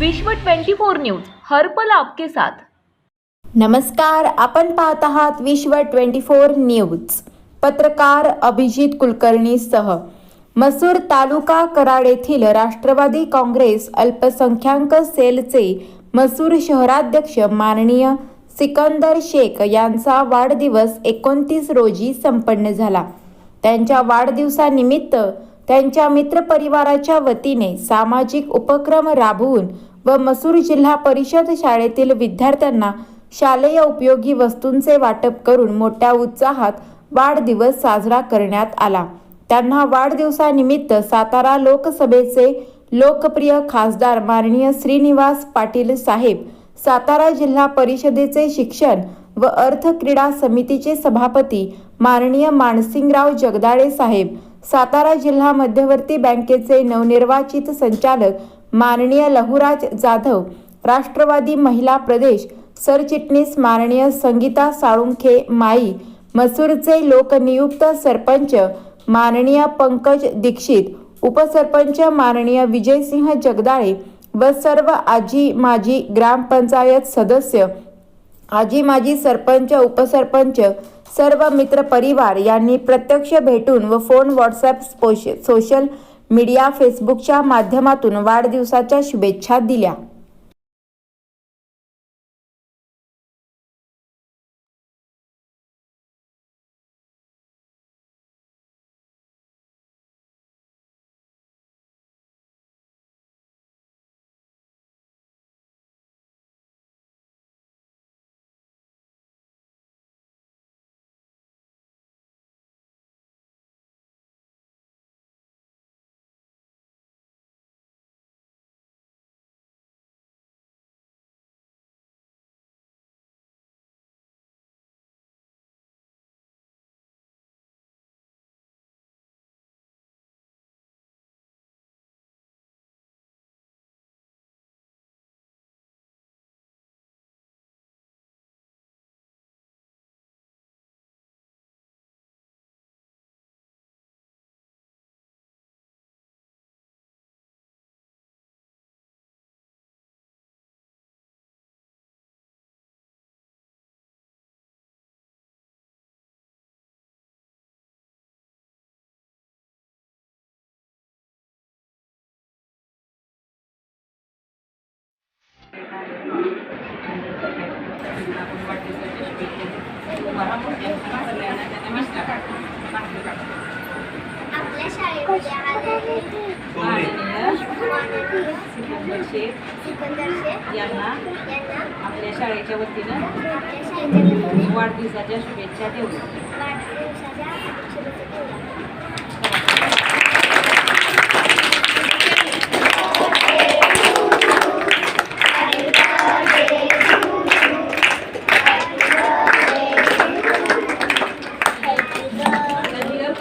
विश्व 24 न्यूज हर्पल आपके साथ. नमस्कार आपण पाहत आहात विश्व 24 न्यूज. पत्रकार अभिजित कुलकर्णीसह. मसूर तालुका कराड येथील राष्ट्रवादी काँग्रेस अल्पसंख्याक सेलचे मसूर शहराध्यक्ष माननीय सिकंदर शेख यांचा वाढदिवस एकोणतीस रोजी संपन्न झाला. त्यांच्या वाढदिवसानिमित्त त्यांच्या मित्रपरिवाराच्या वतीने सामाजिक उपक्रम राबवून व मसूर जिल्हा परिषद शाळेतील विद्यार्थ्यांना शालेय उपयोगी वस्तूंचे वाटप करून मोठ्या उत्साहात वाढदिवस साजरा करण्यात आला. त्यांना वाढदिवसानिमित्त सातारा लोकसभेचे लोकप्रिय खासदार माननीय श्रीनिवास पाटील साहेब सातारा जिल्हा परिषदेचे शिक्षण व अर्थ क्रीडा समितीचे सभापती माननीय मानसिंगराव जगदाळे साहेब सातारा जिल्हा मध्यवर्ती बँकेचे नवनिर्वाचित संचालक माननीय लहुराज जाधव राष्ट्रवादी महिला प्रदेश सरचिटणीस माननीय संगीता साळुंखे माई मसूरचे लोकनियुक्त सरपंच माननीय पंकज दीक्षित उपसरपंच माननीय विजयसिंह जगदाळे व सर्व आजी माजी ग्रामपंचायत सदस्य आजी माजी सरपंच उपसरपंच सर्व मित्र परिवार यांनी प्रत्यक्ष भेटून व फोन व्हॉट्सअप सोश सोशल मीडिया फेसबुकच्या माध्यमातून वाढदिवसाच्या शुभेच्छा दिल्या. आपल्या शाळेमध्ये आलेले यांना आपल्या शाळेच्या वतीनं आपल्या शाळेच्या वतीने वाढदिवसाच्या शुभेच्छा देऊ. वाढदिवसाच्या